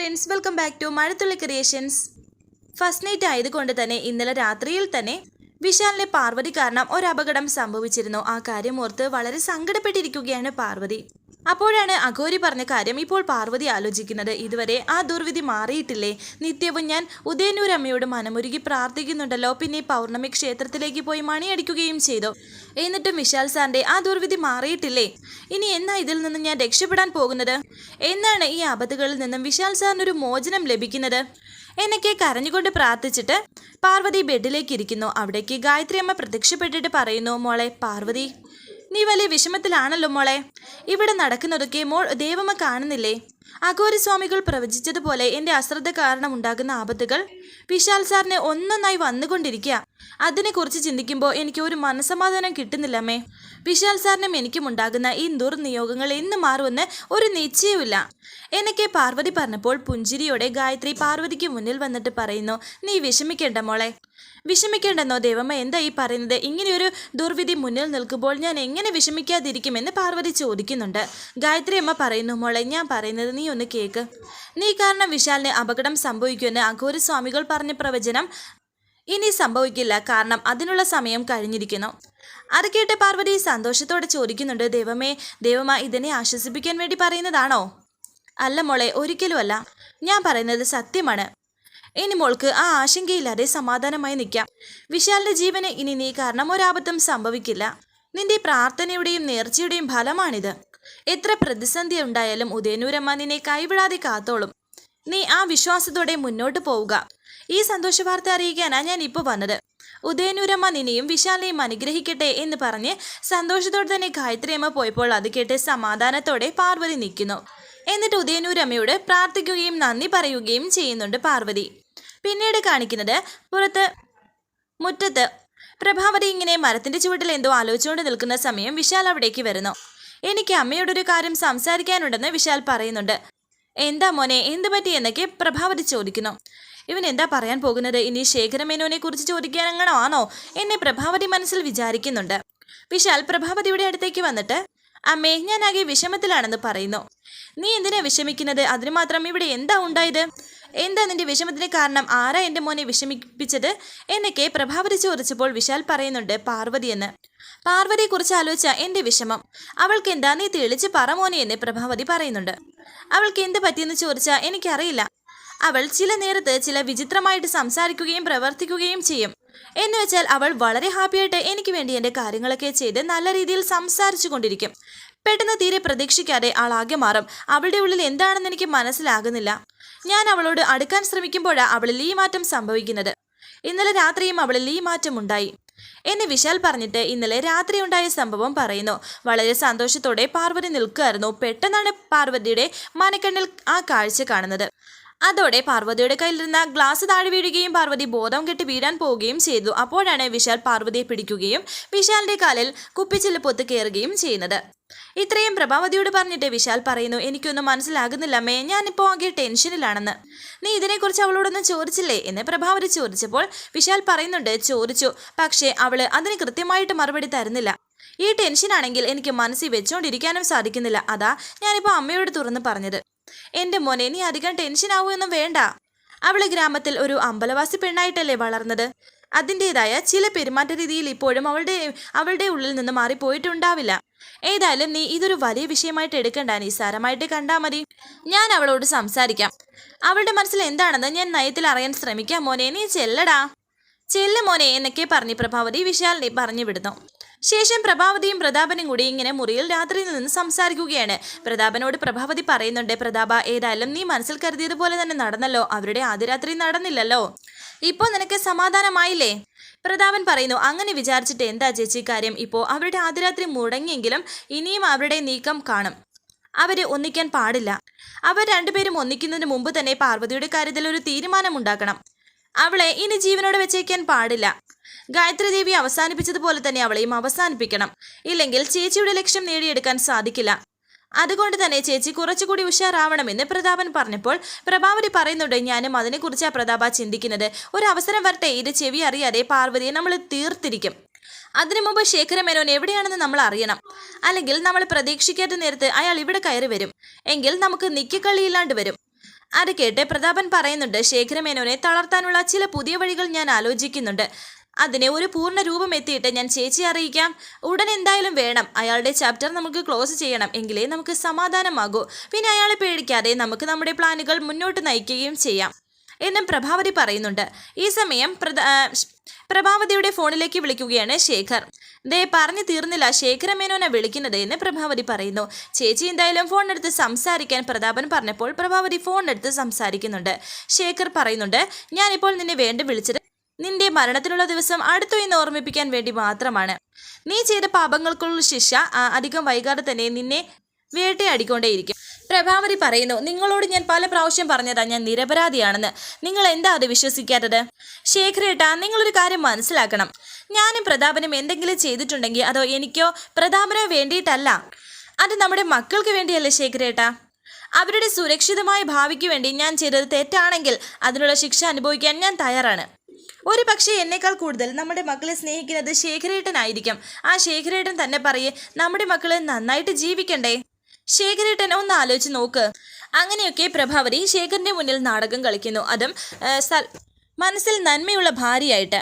Friends welcome back to Mazhathulli creations first night ആയതുകൊണ്ട് തന്നെ ഇന്നലെ രാത്രിയിൽ തന്നെ വിശാലിനെ പാർവതി കാരണം ഒരു അപകടം സംഭവിച്ചിരുന്നു. ആ കാര്യം ഓർത്ത് വളരെ സങ്കടപ്പെട്ടിരിക്കുകയാണ് പാർവതി. അപ്പോഴാണ് അഘോരി പറഞ്ഞ കാര്യം ഇപ്പോൾ പാർവതി ആലോചിക്കുന്നത്. ഇതുവരെ ആ ദുർവിധി മാറിയിട്ടില്ലേ? നിത്യവും ഞാൻ ഉദയനൂരമ്മയോട് മനമുരുകി പ്രാർത്ഥിക്കുന്നുണ്ടല്ലോ. പിന്നെ പൗർണമി ക്ഷേത്രത്തിലേക്ക് പോയി മണിയടിക്കുകയും ചെയ്തു. എന്നിട്ടും വിശാൽ സാറിന്റെ ആ ദുർവിധി മാറിയിട്ടില്ലേ? ഇനി എന്നാ ഇതിൽ നിന്ന് ഞാൻ രക്ഷപ്പെടാൻ പോകുന്നത്? എന്നാണ് ഈ ആപത്തുകളിൽ നിന്നും വിശാൽ സാറിനൊരു മോചനം ലഭിക്കുന്നത്. എന്നൊക്കെ കരഞ്ഞുകൊണ്ട് പ്രാർത്ഥിച്ചിട്ട് പാർവതി ബെഡിലേക്ക് ഇരിക്കുന്നു. അവിടേക്ക് ഗായത്രി അമ്മ പ്രത്യക്ഷപ്പെട്ടിട്ട് പറയുന്നു മോളെ പാർവതി നീ വലിയ വിഷമത്തിലാണല്ലോ മോളെ. ഇവിടെ നടക്കുന്നതൊക്കെ മോൾ ദേവമ്മ കാണുന്നില്ലേ? അഘോരസ്വാമികൾ പ്രവചിച്ചതുപോലെ എന്റെ അശ്രദ്ധ കാരണം ഉണ്ടാകുന്ന ആപത്തുകൾ വിശാൽ സാറിനെ ഒന്നൊന്നായി വന്നുകൊണ്ടിരിക്കുക അതിനെക്കുറിച്ച് ചിന്തിക്കുമ്പോൾ എനിക്ക് ഒരു മനസമാധാനം കിട്ടുന്നില്ലമ്മേ. വിശാൽ സാറിനും എനിക്കും ഉണ്ടാകുന്ന ഈ ദുർനിയോഗങ്ങൾ എന്ന് മാറുമെന്ന് ഒരു നിശ്ചയവുമില്ല. എന്നൊക്കെ പാർവതി പറഞ്ഞപ്പോൾ പുഞ്ചിരിയോടെ ഗായത്രി പാർവതിക്ക് മുന്നിൽ വന്നിട്ട് പറയുന്നു നീ വിഷമിക്കേണ്ട മോളെ. വിഷമിക്കേണ്ടെന്നോ ദേവമ്മ എന്താ ഈ പറയുന്നത്? ഇങ്ങനെയൊരു ദുർവിധി മുന്നിൽ നിൽക്കുമ്പോൾ ഞാൻ എങ്ങനെ വിഷമിക്കാതിരിക്കുമെന്ന് പാർവതി ചോദിക്കുന്നുണ്ട്. ഗായത്രി അമ്മ പറയുന്നു മോളെ ഞാൻ പറയുന്നത് നീ ഒന്ന് കേക്ക്. നീ കാരണം വിശാലിന് അപകടം സംഭവിക്കുമെന്ന് അഘോര സ്വാമികൾ പറഞ്ഞ പ്രവചനം ഇനി സംഭവിക്കില്ല. കാരണം അതിനുള്ള സമയം കഴിഞ്ഞിരിക്കുന്നു. അത് കേട്ട് പാർവതി സന്തോഷത്തോടെ ചോദിക്കുന്നുണ്ട് ദൈവമേ ദൈവമ ഇതിനെ ആശ്വസിപ്പിക്കാൻ വേണ്ടി പറയുന്നതാണോ? അല്ല മോളെ ഒരിക്കലുമല്ല. ഞാൻ പറയുന്നത് സത്യമാണ്. ഇനി മോൾക്ക് ആ ആശങ്കയില്ലാതെ സമാധാനമായി നിൽക്കാം. വിശാലിന്റെ ജീവന് ഇനി നീ കാരണം ഒരാപത്തും സംഭവിക്കില്ല. നിന്റെ പ്രാർത്ഥനയുടെയും നേർച്ചയുടെയും ഫലമാണിത്. എത്ര പ്രതിസന്ധി ഉണ്ടായാലും ഉദയനൂരമ്മ നിന്നെ കൈവിടാതെ കാത്തോളും. നീ ആ വിശ്വാസത്തോടെ മുന്നോട്ട് പോവുക. ഈ സന്തോഷ വാർത്ത അറിയിക്കാനാണ് ഞാൻ ഇപ്പോൾ വന്നത്. ഉദയനൂരമ്മ നിന്നെയും വിശാലയും അനുഗ്രഹിക്കട്ടെ എന്ന് പറഞ്ഞ് സന്തോഷത്തോടെ തന്നെ ഗായത്രിയമ്മ പോയപ്പോൾ അത് കേട്ട് സമാധാനത്തോടെ പാർവതി നിൽക്കുന്നു. എന്നിട്ട് ഉദയനൂരമ്മയോട് പ്രാർത്ഥിക്കുകയും നന്ദി പറയുകയും ചെയ്യുന്നുണ്ട് പാർവതി. പിന്നീട് കാണിക്കുന്നത് പുറത്ത് മുറ്റത്ത്. പ്രഭാവതി ഇങ്ങനെ മരത്തിന്റെ ചുവട്ടിൽ എന്തോ ആലോചിച്ചുകൊണ്ട് നിൽക്കുന്ന സമയം വിശാൽ അവിടേക്ക് വരുന്നു. എനിക്ക് അമ്മയോടൊരു കാര്യം സംസാരിക്കാനുണ്ടെന്ന് വിശാൽ പറയുന്നുണ്ട്. എന്താ മോനെ എന്ത് പറ്റി? എന്നൊക്കെ പ്രഭാവതി ചോദിക്കുന്നു. ഇവൻ എന്താ പറയാൻ പോകുന്നത്? ഇനി ശേഖരമേനോനെ കുറിച്ച് ചോദിക്കാനങ്ങണോ? ആണോ എന്നെ പ്രഭാവതി മനസ്സിൽ വിചാരിക്കുന്നുണ്ട്. വിശാൽ പ്രഭാവതിയുടെ അടുത്തേക്ക് വന്നിട്ട് അമ്മേ ഞാൻ ആകെ വിഷമത്തിലാണെന്ന് പറയുന്നു. നീ എന്തിനാ വിഷമിക്കുന്നത്? അതിന് മാത്രം ഇവിടെ എന്താ ഉണ്ടായത്? എന്താ നിന്റെ വിഷമത്തിന് കാരണം? ആരാ എന്റെ മോനെ വിഷമിപ്പിച്ചത്? എന്നൊക്കെ പ്രഭാവതി ചോദിച്ചപ്പോൾ വിശാൽ പറയുന്നുണ്ട് പാർവതി എന്ന്. പാർവതിയെക്കുറിച്ച് ആലോചിച്ച എന്റെ വിഷമം. അവൾക്ക് എന്താ നീ തെളിച്ച് പറ മോനെ എന്ന് പ്രഭാവതി പറയുന്നുണ്ട്. അവൾക്ക് എന്ത് പറ്റിയെന്ന് ചോദിച്ചാൽ എനിക്കറിയില്ല. അവൾ ചില നേരത്ത് ചില വിചിത്രമായിട്ട് സംസാരിക്കുകയും പ്രവർത്തിക്കുകയും ചെയ്യും. എന്ന് വെച്ചാൽ അവൾ വളരെ ഹാപ്പിയായിട്ട് എനിക്ക് വേണ്ടി എന്റെ കാര്യങ്ങളൊക്കെ ചെയ്ത് നല്ല രീതിയിൽ സംസാരിച്ചു കൊണ്ടിരിക്കും. പെട്ടെന്ന് തീരെ പ്രതീക്ഷിക്കാതെ ആളാകെ മാറും. അവളുടെ ഉള്ളിൽ എന്താണെന്ന് എനിക്ക് മനസ്സിലാകുന്നില്ല. ഞാൻ അവളോട് അടുക്കാൻ ശ്രമിക്കുമ്പോഴാണ് അവളിൽ ഈ മാറ്റം സംഭവിക്കുന്നത്. ഇന്നലെ രാത്രിയും അവളിൽ ഈ മാറ്റം ഉണ്ടായി. എന്നെ വിശാൽ പറഞ്ഞിട്ട് ഇന്നലെ രാത്രി ഉണ്ടായ സംഭവം പറയുന്നു. വളരെ സന്തോഷത്തോടെ പാർവതി നിൽക്കുകയായിരുന്നു. പെട്ടെന്നാണ് പാർവതിയുടെ മനക്കണ്ണിൽ ആ കാഴ്ച കാണുന്നത്. അതോടെ പാർവതിയുടെ കയ്യിലിരുന്ന ഗ്ലാസ് താഴെ വീഴുകയും പാർവതി ബോധം കെട്ടി വീഴാൻ പോവുകയും ചെയ്തു. അപ്പോഴാണ് വിശാൽ പാർവതിയെ പിടിക്കുകയും വിശാലിന്റെ കാലിൽ കുപ്പിച്ചിൽ പൊത്ത് കയറുകയും ചെയ്യുന്നത്. ഇത്രയും പ്രഭാവതിയോട് പറഞ്ഞിട്ട് വിശാൽ പറയുന്നു എനിക്കൊന്നും മനസ്സിലാകുന്നില്ല അമ്മേ ഞാനിപ്പോൾ ആകെ ടെൻഷനിലാണെന്ന്. നീ ഇതിനെക്കുറിച്ച് അവളോടൊന്നും ചോദിച്ചില്ലേ? എന്ന് പ്രഭാവതി ചോദിച്ചപ്പോൾ വിശാൽ പറയുന്നുണ്ട് ചോദിച്ചു. പക്ഷേ അവൾ അതിന് കൃത്യമായിട്ട് മറുപടി തരുന്നില്ല. ഈ ടെൻഷനാണെങ്കിൽ എനിക്ക് മനസ്സിൽ വെച്ചുകൊണ്ടിരിക്കാനും സാധിക്കുന്നില്ല. അതാ ഞാനിപ്പോൾ അമ്മയോട് തുറന്ന് പറഞ്ഞത്. എന്റെ മോനെ നീ അധികം ടെൻഷൻ ആവുമെന്നും വേണ്ട. അവൾ ഗ്രാമത്തിൽ ഒരു അമ്പലവാസി പെണ്ണായിട്ടല്ലേ വളർന്നത്. അതിന്റെതായ ചില പെരുമാറ്റ രീതിയിൽ ഇപ്പോഴും അവളുടെ അവളുടെ ഉള്ളിൽ നിന്ന് മാറിപ്പോയിട്ടുണ്ടാവില്ല. ഏതായാലും നീ ഇതൊരു വലിയ വിഷയമായിട്ട് എടുക്കണ്ട നിസ്സാരമായിട്ട് കണ്ടാൽ മതി. ഞാൻ അവളോട് സംസാരിക്കാം. അവളുടെ മനസ്സിൽ എന്താണെന്ന് ഞാൻ നയത്തിൽ അറിയാൻ ശ്രമിക്കാം മോനെ. നീ ചെല്ലടാ. ചെല്ല മോനെ എന്നൊക്കെ പറഞ്ഞ് പ്രഭാവതി വിശാലിനെ പറഞ്ഞു വിടുന്നു. ശേഷം പ്രഭാവതിയും പ്രതാപനും കൂടി ഇങ്ങനെ മുറിയിൽ രാത്രിയിൽ നിന്ന് സംസാരിക്കുകയാണ്. പ്രതാപനോട് പ്രഭാവതി പറയുന്നുണ്ട് പ്രതാപ ഏതായാലും നീ മനസ്സിൽ കരുതിയതുപോലെ തന്നെ നടന്നല്ലോ. അവരുടെ ആദ്യ രാത്രി നടന്നില്ലല്ലോ. ഇപ്പോൾ നിനക്ക് സമാധാനമായില്ലേ? പ്രതാപൻ പറയുന്നു അങ്ങനെ വിചാരിച്ചിട്ട് എന്താ ചേച്ചി കാര്യം ഇപ്പോൾ അവരുടെ ആദ്യ രാത്രി മുടങ്ങിയെങ്കിലും ഇനിയും അവരുടെ നീക്കം കാണും. അവർ ഒന്നിക്കാൻ പാടില്ല. അവർ രണ്ടുപേരും ഒന്നിക്കുന്നതിന് മുമ്പ് തന്നെ പാർവതിയുടെ കാര്യത്തിൽ ഒരു തീരുമാനമുണ്ടാക്കണം. അവളെ ഇനി ജീവനോടെ വെച്ചേക്കാൻ പാടില്ല. ഗായത്രി ദേവി അവസാനിപ്പിച്ചതുപോലെ തന്നെ അവളെയും അവസാനിപ്പിക്കണം. ഇല്ലെങ്കിൽ ചേച്ചിയുടെ ലക്ഷ്യം നേടിയെടുക്കാൻ സാധിക്കില്ല. അതുകൊണ്ട് തന്നെ ചേച്ചി കുറച്ചുകൂടി ഉഷാറാവണമെന്ന് പ്രതാപൻ പറഞ്ഞപ്പോൾ പ്രഭാവതി പറയുന്നുണ്ട് ഞാനും അതിനെക്കുറിച്ചാണ് പ്രതാപ ചിന്തിക്കുന്നത്. ഒരു അവസരം വരട്ടെ ഇത് ചെവി അറിയാതെ പാർവതിയെ നമ്മൾ തീർത്തിരിക്കും. അതിനു മുമ്പ് ശേഖരമേനോൻ എവിടെയാണെന്ന് നമ്മൾ അറിയണം. അല്ലെങ്കിൽ നമ്മൾ പ്രതീക്ഷിക്കാത്ത നേരത്ത് അയാൾ ഇവിടെ കയറി വരും. എങ്കിൽ നമുക്ക് നിക്കിക്കളിയില്ലാണ്ട് വരും. അത് കേട്ട് പ്രതാപൻ പറയുന്നുണ്ട് ശേഖരമേനോനെ തളർത്താനുള്ള ചില പുതിയ വഴികൾ ഞാൻ ആലോചിക്കുന്നുണ്ട്. അതിനെ ഒരു പൂർണ രൂപം എത്തിയിട്ട് ഞാൻ ചേച്ചി അറിയിക്കാം. ഉടൻ എന്തായാലും വേണം. അയാളുടെ ചാപ്റ്റർ നമുക്ക് ക്ലോസ് ചെയ്യണം എങ്കിലേ നമുക്ക് സമാധാനമാകൂ. പിന്നെ അയാളെ പേടിക്കാതെ നമുക്ക് നമ്മുടെ പ്ലാനുകൾ മുന്നോട്ട് നയിക്കുകയും ചെയ്യാം. എന്നും പ്രഭാവതി പറയുന്നുണ്ട്. ഈ സമയം പ്രഭാവതിയുടെ ഫോണിലേക്ക് വിളിക്കുകയാണ് ശേഖർ. ദേ പറഞ്ഞു തീർന്നില്ല. ശേഖരമേനോനെ വിളിക്കുന്നത് എന്ന് പ്രഭാവതി പറയുന്നു. ചേച്ചി എന്തായാലും ഫോണെടുത്ത് സംസാരിക്കാൻ പ്രതാപൻ പറഞ്ഞപ്പോൾ പ്രഭാവതി ഫോണെടുത്ത് സംസാരിക്കുന്നുണ്ട്. ശേഖർ പറയുന്നുണ്ട് ഞാനിപ്പോൾ നിന്നെ വേണ്ടി വിളിച്ചത് നിന്റെ മരണത്തിനുള്ള ദിവസം അടുത്തു എന്ന് ഓർമ്മിപ്പിക്കാൻ വേണ്ടി മാത്രമാണ്. നീ ചെയ്ത പാപങ്ങൾക്കുള്ള ശിക്ഷ അധികം വൈകാതെ തന്നെ നിന്നെ വേട്ടയാടിക്കൊണ്ടേയിരിക്കും. പ്രഭാവതി പറയുന്നു നിങ്ങളോട് ഞാൻ പല പ്രാവശ്യം പറഞ്ഞതാ ഞാൻ നിരപരാധിയാണെന്ന്. നിങ്ങൾ എന്താ അത് വിശ്വസിക്കാത്തത്? ശേഖരേട്ടാ നിങ്ങളൊരു കാര്യം മനസ്സിലാക്കണം. ഞാനും പ്രതാപനും എന്തെങ്കിലും ചെയ്തിട്ടുണ്ടെങ്കിൽ അതോ എനിക്കോ പ്രതാപനോ വേണ്ടിയിട്ടല്ല. അത് നമ്മുടെ മക്കൾക്ക് വേണ്ടിയല്ലേ ശേഖരേട്ടാ അവരുടെ സുരക്ഷിതമായ ഭാവിക്ക് വേണ്ടി ഞാൻ ചെയ്തത് തെറ്റാണെങ്കിൽ അതിനുള്ള ശിക്ഷ അനുഭവിക്കാൻ ഞാൻ തയ്യാറാണ്. ഒരു പക്ഷേ എന്നേക്കാൾ കൂടുതൽ നമ്മുടെ മക്കളെ സ്നേഹിക്കുന്നത് ശേഖരേട്ടനായിരിക്കും. ആ ശേഖരേട്ടൻ തന്നെ പറയേ നമ്മുടെ മക്കളെ നന്നായിട്ട് ജീവിക്കണ്ടേ? ശേഖരേട്ടൻ ഒന്ന് ആലോചിച്ച് നോക്ക്. അങ്ങനെയൊക്കെ പ്രഭാവതി ശേഖറിന്റെ മുന്നിൽ നാടകം കളിക്കുന്നു. അതും മനസ്സിൽ നന്മയുള്ള ഭാര്യയായിട്ട്.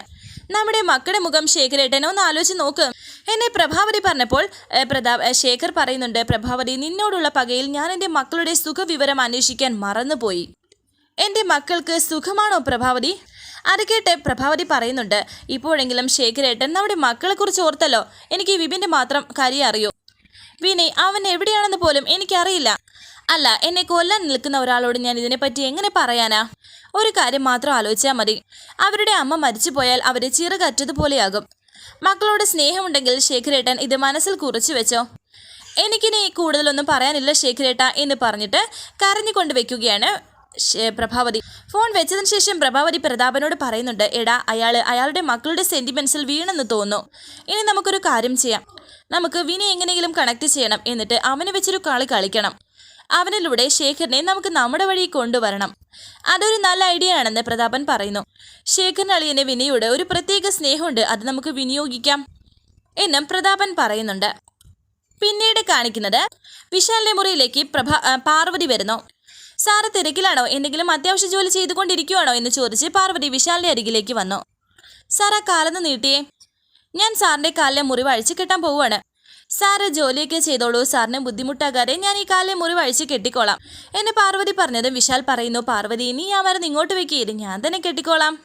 നമ്മുടെ മക്കളുടെ മുഖം ശേഖരേട്ടൻ ഒന്ന് ആലോചിച്ച് നോക്ക്. എന്നെ പ്രഭാവതി പറഞ്ഞപ്പോൾ ഏ, പ്രതാപ് ശേഖർ പറയുന്നുണ്ട് പ്രഭാവതി നിന്നോടുള്ള പകയിൽ ഞാൻ എന്റെ മക്കളുടെ സുഖവിവരം അന്വേഷിക്കാൻ മറന്നുപോയി. എന്റെ മക്കൾക്ക് സുഖമാണോ പ്രഭാവതി? അത് കേട്ട് പ്രഭാവതി പറയുന്നുണ്ട് ഇപ്പോഴെങ്കിലും ശേഖരേട്ടൻ നമ്മുടെ മക്കളെ കുറിച്ച് ഓർത്തല്ലോ. എനിക്ക് വിപിന്റെ മാത്രം കാര്യം അറിയൂ. വിനെ അവൻ എവിടെയാണെന്ന് പോലും എനിക്കറിയില്ല. അല്ല എന്നെ കൊല്ലാൻ നിൽക്കുന്ന ഒരാളോട് ഞാൻ ഇതിനെപ്പറ്റി എങ്ങനെ പറയാനാ? ഒരു കാര്യം മാത്രം ആലോചിച്ചാൽ മതി. അവരുടെ അമ്മ മരിച്ചു പോയാൽ അവരെ ചിറകറ്റതുപോലെയാകും. മക്കളോട് സ്നേഹമുണ്ടെങ്കിൽ ശേഖരേട്ടൻ ഇത് മനസ്സിൽ കുറിച്ചു വെച്ചോ? എനിക്കിനി കൂടുതലൊന്നും പറയാനില്ല ശേഖരേട്ട എന്ന് പറഞ്ഞിട്ട് കരഞ്ഞുകൊണ്ട് വെക്കുകയാണ് പ്രഭാവതി. ഫോൺ വെച്ചതിന് ശേഷം പ്രഭാവതി പ്രതാപനോട് പറയുന്നുണ്ട് എടാ അയാൾ അയാളുടെ മക്കളുടെ സെന്റിമെന്റ്സിൽ വീണെന്ന് തോന്നുന്നു. ഇനി നമുക്കൊരു കാര്യം ചെയ്യാം. നമുക്ക് വിനെ എങ്ങനെയെങ്കിലും കണക്ട് ചെയ്യണം. എന്നിട്ട് അവനെ വെച്ചൊരു കളി കളിക്കണം. അവനിലൂടെ ശേഖരനെ നമുക്ക് നമ്മുടെ വഴി കൊണ്ടുവരണം. അതൊരു നല്ല ഐഡിയ ആണെന്ന് പ്രതാപൻ പറയുന്നു. ശേഖരൻ അളിയന് വിനയോട് ഒരു പ്രത്യേക സ്നേഹമുണ്ട്. അത് നമുക്ക് വിനിയോഗിക്കാം. എന്നും പ്രതാപൻ പറയുന്നുണ്ട്. പിന്നീട് കാണിക്കുന്നത് വിശാലിന്റെ മുറിയിലേക്ക് പ്രഭ പാർവതി വരുന്നു. സാറ് തിരക്കിലാണോ? എന്തെങ്കിലും അത്യാവശ്യ ജോലി ചെയ്തുകൊണ്ടിരിക്കുവാണോ? എന്ന് ചോദിച്ച് പാർവതി വിശാലിന്റെ അരികിലേക്ക് വന്നു. സാർ ആ കാലെന്ന് നീട്ടിയേ. ഞാൻ സാറിന്റെ കാലിലെ മുറിവ് അഴിച്ചു കെട്ടാൻ പോവുകയാണ്. സാറ് ജോലിയൊക്കെ ചെയ്തോളൂ. സാറിന് ബുദ്ധിമുട്ടാകാതെ ഞാൻ ഈ കാലിലെ മുറിവ് അഴിച്ച് കെട്ടിക്കോളാം. എന്നെ പാർവതി പറഞ്ഞതും വിശാൽ പറയുന്നു പാർവതി നീ ആ മരുന്ന് ഇങ്ങോട്ട് വെക്കുക ഞാൻ തന്നെ കെട്ടിക്കോളാം.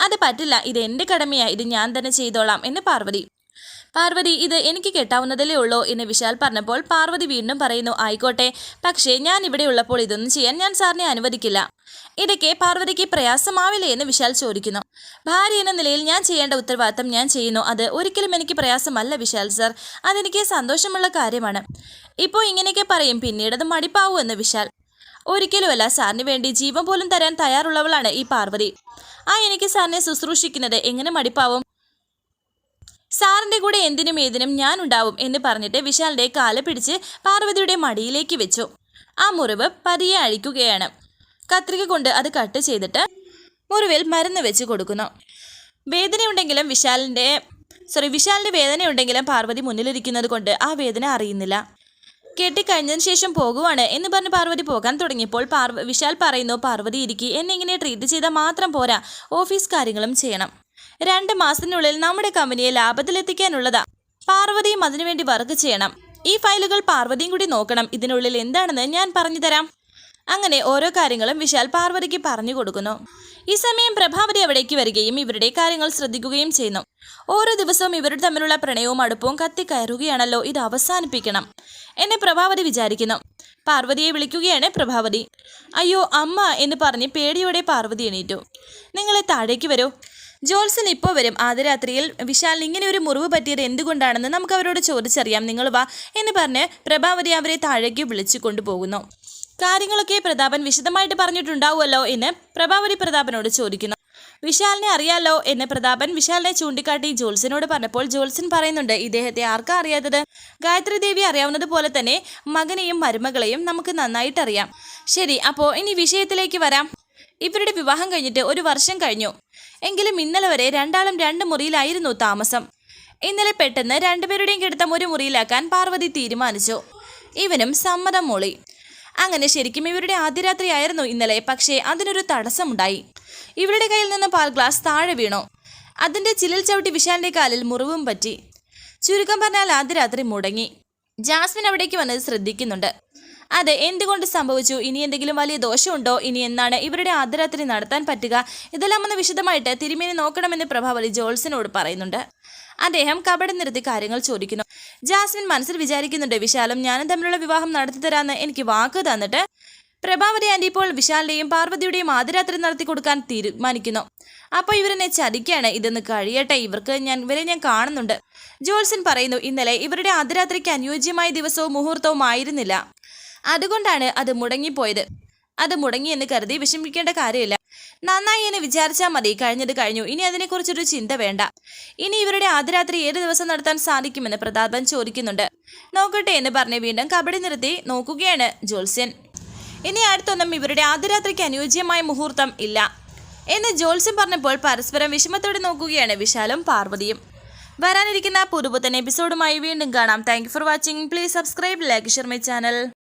അത് പറ്റില്ല. ഇത് എന്റെ കടമയാ. ഇത് ഞാൻ തന്നെ ചെയ്തോളാം. എന്ന് പാർവതി പാർവതി ഇത് എനിക്ക് കെട്ടാവുന്നതല്ലേ ഉള്ളൂ എന്ന് വിശാൽ പറഞ്ഞപ്പോൾ പാർവതി വീണ്ടും പറയുന്നു ആയിക്കോട്ടെ. പക്ഷേ ഞാൻ ഇവിടെ ഉള്ളപ്പോൾ ഇതൊന്നും ചെയ്യാൻ ഞാൻ സാറിനെ അനുവദിക്കില്ല. ഇടയ്ക്ക് പാർവതിക്ക് പ്രയാസമാവില്ലേ എന്ന് വിശാൽ ചോദിക്കുന്നു. ഭാര്യ എന്ന നിലയിൽ ഞാൻ ചെയ്യേണ്ട ഉത്തരവാദിത്തം ഞാൻ ചെയ്യുന്നു. അത് ഒരിക്കലും എനിക്ക് പ്രയാസമല്ല വിശാൽ സർ. അതെനിക്ക് സന്തോഷമുള്ള കാര്യമാണ്. ഇപ്പോൾ ഇങ്ങനെയൊക്കെ പറയും. പിന്നീട് അത് മടിപ്പാവൂ എന്ന് വിശാൽ. ഒരിക്കലുമല്ല. സാറിന് വേണ്ടി ജീവൻ പോലും തരാൻ തയ്യാറുള്ളവളാണ് ഈ പാർവതി. ആ എനിക്ക് സാറിനെ ശുശ്രൂഷിക്കുന്നത് എങ്ങനെ മടിപ്പാവും? സാറിന്റെ കൂടെ എന്തിനും ഏതിനും ഞാൻ ഉണ്ടാവും എന്ന് പറഞ്ഞിട്ട് വിശാലിന്റെ കാൽ പിടിച്ച് പാർവതിയുടെ മടിയിലേക്ക് വെച്ചു. ആ മുറിവ് പതിയെ അഴിക്കുകയാണ്. കത്രിക കൊണ്ട് അത് കട്ട് ചെയ്തിട്ട് മുറിവിൽ മരുന്ന് വെച്ച് കൊടുക്കുന്നു. വേദനയുണ്ടെങ്കിലും വിശാലിന്റെ സോറി വിശാലിന്റെ വേദനയുണ്ടെങ്കിലും പാർവതി മുന്നിലിരിക്കുന്നത് കൊണ്ട് ആ വേദന അറിയുന്നില്ല. കെട്ടിക്കഴിഞ്ഞതിന് ശേഷം പോകുവാണ് എന്ന് പറഞ്ഞ് പാർവതി പോകാൻ തുടങ്ങിയപ്പോൾ പാർവ വിശാൽ പറയുന്നു പാർവതി ഇരിക്കി എന്നെ ഇങ്ങനെ ട്രീറ്റ് ചെയ്താൽ മാത്രം പോരാ ഓഫീസ് കാര്യങ്ങളും ചെയ്യണം. രണ്ട് മാസത്തിനുള്ളിൽ നമ്മുടെ കമ്പനിയെ ലാഭത്തിലെത്തിക്കാനുള്ളതാ. പാർവതിയും അതിനുവേണ്ടി വർക്ക് ചെയ്യണം. ഈ ഫയലുകൾ പാർവതിയും കൂടി നോക്കണം. ഇതിനുള്ളിൽ എന്താണെന്ന് ഞാൻ പറഞ്ഞുതരാം അങ്ങനെ ഓരോ കാര്യങ്ങളും വിശാൽ പാർവതിക്ക് പറഞ്ഞു കൊടുക്കുന്നു. ഈ സമയം പ്രഭാവതി അവിടേക്ക് വരികയും ഇവരുടെ കാര്യങ്ങൾ ശ്രദ്ധിക്കുകയും ചെയ്യുന്നു. ഓരോ ദിവസവും ഇവരുടെ തമ്മിലുള്ള പ്രണയവും അടുപ്പവും കത്തിക്കയറുകയാണല്ലോ. ഇത് അവസാനിപ്പിക്കണം. എന്നെ പ്രഭാവതി വിചാരിക്കുന്നു. പാർവതിയെ വിളിക്കുകയാണ് പ്രഭാവതി. അയ്യോ അമ്മ എന്ന് പറഞ്ഞ് പേടിയോടെ പാർവതി എണീറ്റു. നിങ്ങളെ താഴേക്ക് വരൂ. ജോൾസൺ ഇപ്പോൾ വരും. ആദ്യ രാത്രിയിൽ വിശാലിന് ഇങ്ങനെ ഒരു മുറിവ് പറ്റിയത് എന്തുകൊണ്ടാണെന്ന് നമുക്ക് അവരോട് ചോദിച്ചറിയാം. നിങ്ങൾ വാ എന്ന് പറഞ്ഞ് പ്രഭാവതി അവരെ താഴേക്ക് വിളിച്ചു കൊണ്ടുപോകുന്നു. കാര്യങ്ങളൊക്കെ പ്രതാപൻ വിശദമായിട്ട് പറഞ്ഞിട്ടുണ്ടാവുമല്ലോ എന്ന് പ്രഭാവതി പ്രതാപനോട് ചോദിക്കുന്നു. വിശാലിനെ അറിയാലോ എന്ന് പ്രതാപൻ വിശാലിനെ ചൂണ്ടിക്കാട്ടി ജോത്സ്യനോട് പറഞ്ഞപ്പോൾ ജോൽസൻ പറയുന്നുണ്ട് ഇദ്ദേഹത്തെ ആർക്കാ അറിയാത്തത്? ഗായത്രി ദേവി അറിയാവുന്നത് പോലെ തന്നെ മകനെയും മരുമകളെയും നമുക്ക് നന്നായിട്ടറിയാം. ശരി അപ്പോൾ ഇനി വിഷയത്തിലേക്ക് വരാം. ഇവരുടെ വിവാഹം കഴിഞ്ഞിട്ട് ഒരു വർഷം കഴിഞ്ഞു. എങ്കിലും ഇന്നലെ വരെ രണ്ടാളും രണ്ട് മുറിയിലായിരുന്നു താമസം. ഇന്നലെ പെട്ടെന്ന് രണ്ടുപേരുടെയും കിടത്തം ഒരു മുറിയിലാക്കാൻ പാർവതി തീരുമാനിച്ചു. ഇവനും സമ്മതം മൂളി. അങ്ങനെ ശരിക്കും ഇവരുടെ ആദ്യ രാത്രിയായിരുന്നു ഇന്നലെ പക്ഷേ അതിനൊരു തടസ്സമുണ്ടായി. ഇവരുടെ കയ്യിൽ നിന്ന് പാൽ ഗ്ലാസ് താഴെ വീണു. അതിന്റെ ചിലൽ ചവിട്ടി വിശാലിന്റെ കാലിൽ മുറിവും പറ്റി. ചുരുക്കം പറഞ്ഞാൽ ആദ്യ രാത്രി മുടങ്ങി. ജാസ്മിൻ അവിടേക്ക് വന്നത് ശ്രദ്ധിക്കുന്നുണ്ട്. അതെ എന്തുകൊണ്ട് സംഭവിച്ചു? ഇനി എന്തെങ്കിലും വലിയ ദോഷമുണ്ടോ? ഇനി എന്നാണ് ഇവരുടെ ആദരാത്രി നടത്താൻ പറ്റുക? ഇതെല്ലാം ഒന്ന് വിശദമായിട്ട് തിരുമേനി നോക്കണമെന്ന് പ്രഭാവലി ജോൾസിനോട് പറയുന്നുണ്ട്. അദ്ദേഹം കപടം നിർത്തി കാര്യങ്ങൾ ചോദിക്കുന്നു. ജാസ്മിൻ മനസ്സിൽ വിചാരിക്കുന്നുണ്ട് വിശാലും ഞാനും തമ്മിലുള്ള വിവാഹം നടത്തി തരാമെന്ന് എനിക്ക് വാക്ക് തന്നിട്ട് പ്രഭാവതി ആന്റി ഇപ്പോൾ വിശാലിന്റെയും പാർവതിയുടെയും ആദ്യരാത്രി നടത്തി കൊടുക്കാൻ തീരുമാനിക്കുന്നു. അപ്പോൾ ഇവരെന്നെ ചതിക്കാണ് ഇതെന്ന് കഴിയട്ടെ? ഇവർക്ക് ഞാൻ ഇവരെ ഞാൻ കാണുന്നുണ്ട്. ജോൾസൺ പറയുന്നു ഇന്നലെ ഇവരുടെ ആദ്യരാത്രിക്ക് അനുയോജ്യമായ ദിവസവും മുഹൂർത്തവും ആയിരുന്നില്ല അതുകൊണ്ടാണ് അത് മുടങ്ങിപ്പോയത്. അത് മുടങ്ങിയെന്ന് കരുതി വിഷമിക്കേണ്ട കാര്യമില്ല. നന്നായി എന്ന് വിചാരിച്ചാൽ മതി. കഴിഞ്ഞത് കഴിഞ്ഞു. ഇനി അതിനെക്കുറിച്ചൊരു ചിന്ത വേണ്ട. ഇനി ഇവരുടെ ആദ്യരാത്രി ഏത് ദിവസം നടത്താൻ സാധിക്കുമെന്ന് പ്രതാപൻ ചോദിക്കുന്നുണ്ട്. നോക്കട്ടെ എന്ന് പറഞ്ഞ് വീണ്ടും കബഡി നിർത്തി നോക്കുകയാണ് ജോത്സ്യൻ. ഇനി അടുത്തൊന്നും ഇവരുടെ ആദ്യരാത്രിക്ക് അനുയോജ്യമായ മുഹൂർത്തം ഇല്ല. എന്ന് ജോത്സ്യൻ പറഞ്ഞപ്പോൾ പരസ്പരം വിഷമത്തോടെ നോക്കുകയാണ് വിശാലും പാർവതിയും. വരാനിരിക്കുന്ന പുതുപുത്തൻ എപ്പിസോഡുമായി വീണ്ടും കാണാം. Thank for watching please subscribe like share my channel